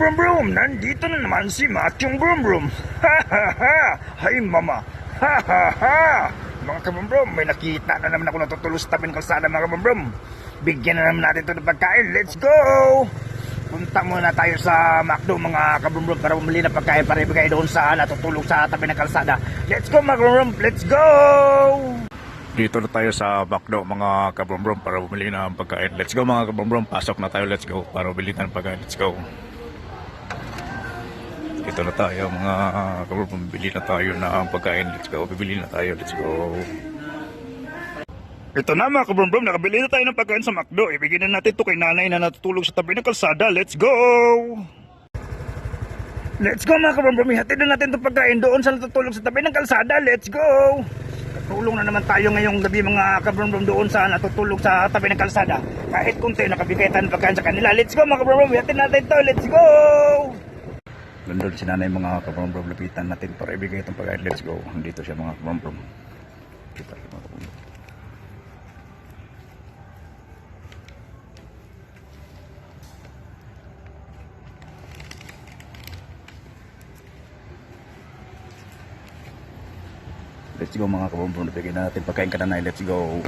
Brum Brum, nandito na naman si Matyong Brum Brum. Ha ha ha! Hay mama! Ha ha ha! Mga kabrum Brum, may nakita na naman ako natutulog sa tabi ng kalsada mga kabrum Brum. Bigyan na naman natin ito ng pagkain. Let's go! Punta muna tayo sa McDo mga kabrum Brum para bumili ng pagkain para ibigay doon sa natutulog sa tabi ng kalsada. Let's go mga kabrum Brum! Let's go! Dito na tayo sa McDo mga kabrum para bumili ng pagkain. Let's go mga kabrum Pasok na tayo. Let's go para bumili ng pagkain. Let's go. Ito na tayo mga kabrum, bili na tayo ng pagkain. Let's go, bibili na tayo. Let's go. Ito na mga kabrum, nakabili na tayo ng pagkain sa McDo. Ibigay na natin ito kay nanay na natutulog sa tabi ng kalsada. Let's go! Let's go mga kabrum, hatid na natin itong pagkain doon sa natutulog sa tabi ng kalsada. Let's go! Katulong na naman tayo ngayong gabi mga kabrum doon sa natutulog sa tabi ng kalsada. Kahit kunti, nakabigay tayo ng pagkain sa kanila. Let's go mga kabrum, hatid natin ito. Let's go! Nandun si nanay mga kabrombrom, lapitan natin para ibigay itong pagkain. Let's go. Nandito siya mga kabrombrom. Kita siya mga kabrombrom. Let's go mga kabrombrom. Ibigay na natin pagkain ka nanay. Let's go.